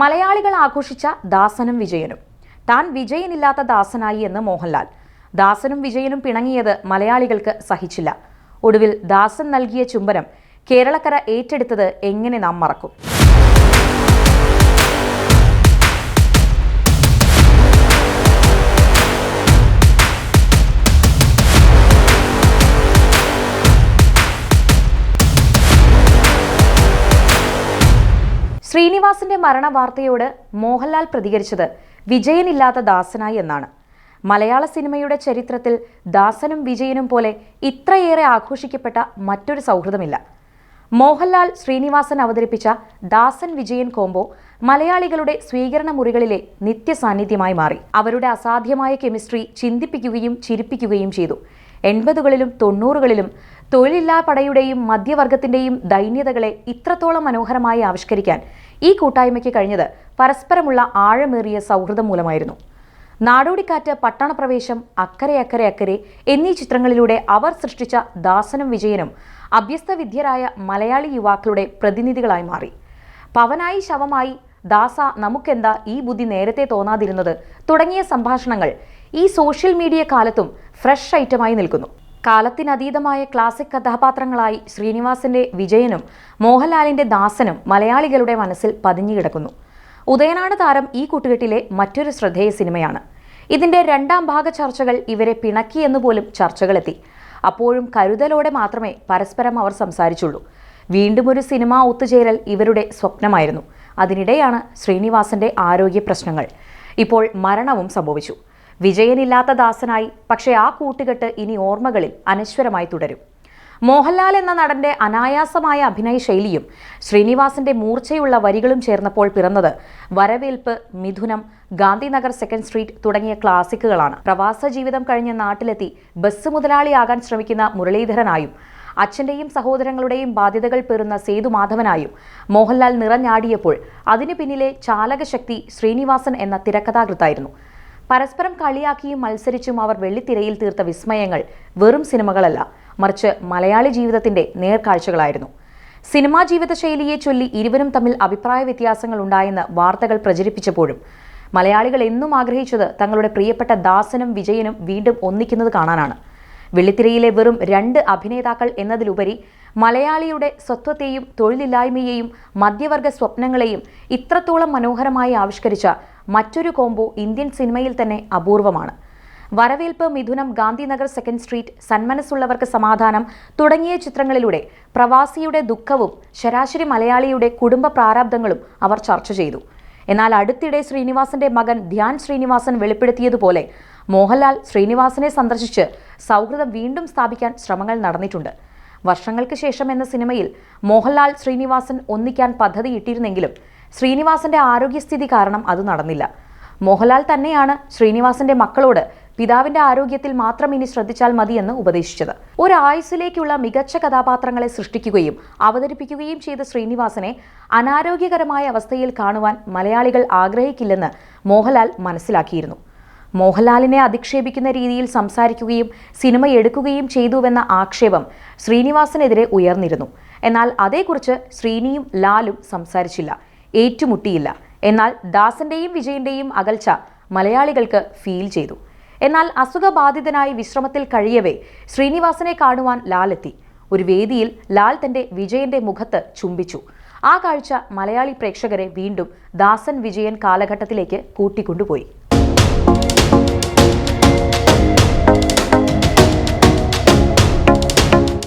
മലയാളികൾ ആഘോഷിച്ച ദാസനും വിജയനും. താൻ വിജയനില്ലാത്ത ദാസനായി എന്ന് മോഹൻലാൽ. ദാസനും വിജയനും പിണങ്ങിയത് മലയാളികൾക്ക് സഹിച്ചില്ല. ഒടുവിൽ ദാസൻ നൽകിയ ചുംബനം കേരളക്കര ഏറ്റെടുത്തത് എങ്ങനെ നാം മറക്കും? ശ്രീനിവാസിന്റെ മരണവാർത്തയോട് മോഹൻലാൽ പ്രതികരിച്ചത് വിജയനില്ലാത്ത ദാസനായി എന്നാണ്. മലയാള സിനിമയുടെ ചരിത്രത്തിൽ ദാസനും വിജയനും പോലെ ഇത്രയേറെ ആഘോഷിക്കപ്പെട്ട മറ്റൊരു സൗഹൃദമില്ല. മോഹൻലാൽ ശ്രീനിവാസൻ അവതരിപ്പിച്ച ദാസൻ വിജയൻ കോംബോ മലയാളികളുടെ സ്വീകരണ മുറികളിലെ നിത്യസാന്നിധ്യമായി മാറി. അവരുടെ അസാധ്യമായ കെമിസ്ട്രി ചിന്തിപ്പിക്കുകയും ചിരിപ്പിക്കുകയും ചെയ്തു. എൺപതുകളിലും തൊണ്ണൂറുകളിലും തൊഴിലില്ലാ പടയുടെയും മധ്യവർഗത്തിന്റെയും ദൈന്യതകളെ ഇത്രത്തോളം മനോഹരമായി ആവിഷ്കരിക്കാൻ ഈ കൂട്ടായ്മയ്ക്ക് കഴിഞ്ഞത് പരസ്പരമുള്ള ആഴമേറിയ സൗഹൃദം മൂലമായിരുന്നു. നാടോടിക്കാറ്റ് പട്ടണപ്രവേശം അക്കരെ അക്കരെ അക്കരെ എന്നീ ചിത്രങ്ങളിലൂടെ അവർ സൃഷ്ടിച്ച ദാസനും വിജയനും അഭ്യസ്ത വിദ്യരായ മലയാളി യുവാക്കളുടെ പ്രതിനിധികളായി മാറി. പവനായി ശവമായി ദാസ നമുക്കെന്താ ഈ ബുദ്ധി നേരത്തെ തോന്നാതിരുന്നത് തുടങ്ങിയ സംഭാഷണങ്ങൾ ഈ സോഷ്യൽ മീഡിയ കാലത്തും ഫ്രഷ് ഐറ്റമായി നിൽക്കുന്നു. കാലത്തിനതീതമായ ക്ലാസിക് കഥാപാത്രങ്ങളായി ശ്രീനിവാസന്റെ വിജയനും മോഹൻലാലിന്റെ ദാസനും മലയാളികളുടെ മനസ്സിൽ പതിഞ്ഞുകിടക്കുന്നു ഉദയനാട് താരം ഈ കൂട്ടുകെട്ടിലെ മറ്റൊരു ശ്രദ്ധേയ സിനിമയാണ്. ഇതിന്റെ രണ്ടാം ഭാഗ ചർച്ചകൾ ഇവരെ പിണക്കിയെന്നുപോലും ചർച്ചകളെത്തി. അപ്പോഴും കരുതലോടെ മാത്രമേ പരസ്പരം അവർ സംസാരിച്ചുള്ളൂ. വീണ്ടും ഒരു സിനിമ ഒത്തുചേരൽ ഇവരുടെ സ്വപ്നമായിരുന്നു. അതിനിടെയാണ് ശ്രീനിവാസന്റെ ആരോഗ്യ പ്രശ്നങ്ങൾ. ഇപ്പോൾ മരണവും സംഭവിച്ചു. വിജയനില്ലാത്ത ദാസനായി പക്ഷേ ആ കൂട്ടുകെട്ട് ഇനി ഓർമ്മകളിൽ അനശ്വരമായി തുടരും. മോഹൻലാൽ എന്ന നടന്റെ അനായാസമായ അഭിനയ ശൈലിയും ശ്രീനിവാസന്റെ മൂർച്ചയുള്ള വരികളും ചേർന്നപ്പോൾ പിറന്നത് വരവേൽപ്പ് മിഥുനം ഗാന്ധിനഗർ സെക്കൻഡ് സ്ട്രീറ്റ് തുടങ്ങിയ ക്ലാസിക്കുകളാണ്. പ്രവാസ ജീവിതം കഴിഞ്ഞ നാട്ടിലെത്തി ബസ് മുതലാളിയാകാൻ ശ്രമിക്കുന്ന മുരളീധരനായും അച്ഛന്റെയും സഹോദരങ്ങളുടെയും ബാധ്യതകൾ പേറുന്ന സേതുമാധവനായും മോഹൻലാൽ നിറഞ്ഞാടിയപ്പോൾ അതിനു പിന്നിലെ ചാലകശക്തി ശ്രീനിവാസൻ എന്ന തിരക്കഥാകൃത്തായിരുന്നു. പരസ്പരം കളിയാക്കിയും മത്സരിച്ചും അവർ വെള്ളിത്തിരയിൽ തീർത്ത വിസ്മയങ്ങൾ വെറും സിനിമകളല്ല മറിച്ച് മലയാളി ജീവിതത്തിന്റെ നേർക്കാഴ്ചകളായിരുന്നു. സിനിമാ ജീവിതശൈലിയെ ചൊല്ലി ഇരുവരും തമ്മിൽ അഭിപ്രായ വ്യത്യാസങ്ങൾ ഉണ്ടായെന്ന് വാർത്തകൾ പ്രചരിപ്പിച്ചപ്പോഴും മലയാളികൾ എന്നും ആഗ്രഹിച്ചത് തങ്ങളുടെ പ്രിയപ്പെട്ട ദാസനും വിജയനും വീണ്ടും ഒന്നിക്കുന്നത് കാണാനാണ്. വെള്ളിത്തിരയിലെ വെറും രണ്ട് അഭിനേതാക്കൾ എന്നതിലുപരി മലയാളിയുടെ സ്വത്വത്തെയും തൊഴിലില്ലായ്മയെയും മധ്യവർഗ സ്വപ്നങ്ങളെയും ഇത്രത്തോളം മനോഹരമായി ആവിഷ്കരിച്ച മറ്റൊരു കോംബോ ഇന്ത്യൻ സിനിമയിൽ തന്നെ അപൂർവമാണ്. വരവേൽപ്പ് മിഥുനം ഗാന്ധിനഗർ സെക്കൻഡ് സ്ട്രീറ്റ് സന്മനസ്സുള്ളവർക്ക് സമാധാനം തുടങ്ങിയ ചിത്രങ്ങളിലൂടെ പ്രവാസിയുടെ ദുഃഖവും ശരാശരി മലയാളിയുടെ കുടുംബ പ്രാരാബ്ദങ്ങളും അവർ ചർച്ച ചെയ്തു. എന്നാൽ അടുത്തിടെ ശ്രീനിവാസന്റെ മകൻ ധ്യാൻ ശ്രീനിവാസൻ വെളിപ്പെടുത്തിയതുപോലെ മോഹൻലാൽ ശ്രീനിവാസനെ സന്ദർശിച്ച് സൗഹൃദം വീണ്ടും സ്ഥാപിക്കാൻ ശ്രമങ്ങൾ നടന്നിട്ടുണ്ട്. വർഷങ്ങൾക്ക് ശേഷം എന്ന സിനിമയിൽ മോഹൻലാൽ ശ്രീനിവാസൻ ഒന്നിക്കാൻ പദ്ധതിയിട്ടിരുന്നെങ്കിലും ശ്രീനിവാസന്റെ ആരോഗ്യസ്ഥിതി കാരണം അത് നടന്നില്ല. മോഹൻലാൽ തന്നെയാണ് ശ്രീനിവാസന്റെ മക്കളോട് പിതാവിന്റെ ആരോഗ്യത്തിൽ മാത്രം ഇനി ശ്രദ്ധിച്ചാൽ മതിയെന്ന് ഉപദേശിച്ചത്. ഒരു ആയുസ്സിലേക്കുള്ള മികച്ച കഥാപാത്രങ്ങളെ സൃഷ്ടിക്കുകയും അവതരിപ്പിക്കുകയും ചെയ്ത ശ്രീനിവാസനെ അനാരോഗ്യകരമായ അവസ്ഥയിൽ കാണുവാൻ മലയാളികൾ ആഗ്രഹിക്കില്ലെന്ന് മോഹൻലാൽ മനസ്സിലാക്കിയിരുന്നു. മോഹൻലാലിനെ അധിക്ഷേപിക്കുന്ന രീതിയിൽ സംസാരിക്കുകയും സിനിമ എടുക്കുകയും ചെയ്തുവെന്ന ആക്ഷേപം ശ്രീനിവാസനെതിരെ ഉയർന്നിരുന്നു. എന്നാൽ അതേക്കുറിച്ച് ശ്രീനിയും ലാലും സംസാരിച്ചില്ല. ഏറ്റുമുട്ടിയില്ല. എന്നാൽ ദാസന്റെയും വിജയന്റെയും അകൽച്ച മലയാളികൾക്ക് ഫീൽ ചെയ്തു. എന്നാൽ അസുഖബാധിതനായി വിശ്രമത്തിൽ കഴിയവേ ശ്രീനിവാസനെ കാണുവാൻ ലാൽ എത്തി. ഒരു വേദിയിൽ ലാൽ തന്റെ വിജയന്റെ മുഖത്ത് ചുംബിച്ചു. ആ കാഴ്ച മലയാളി പ്രേക്ഷകരെ വീണ്ടും ദാസൻ വിജയൻ കാലഘട്ടത്തിലേക്ക് കൂട്ടിക്കൊണ്ടുപോയി.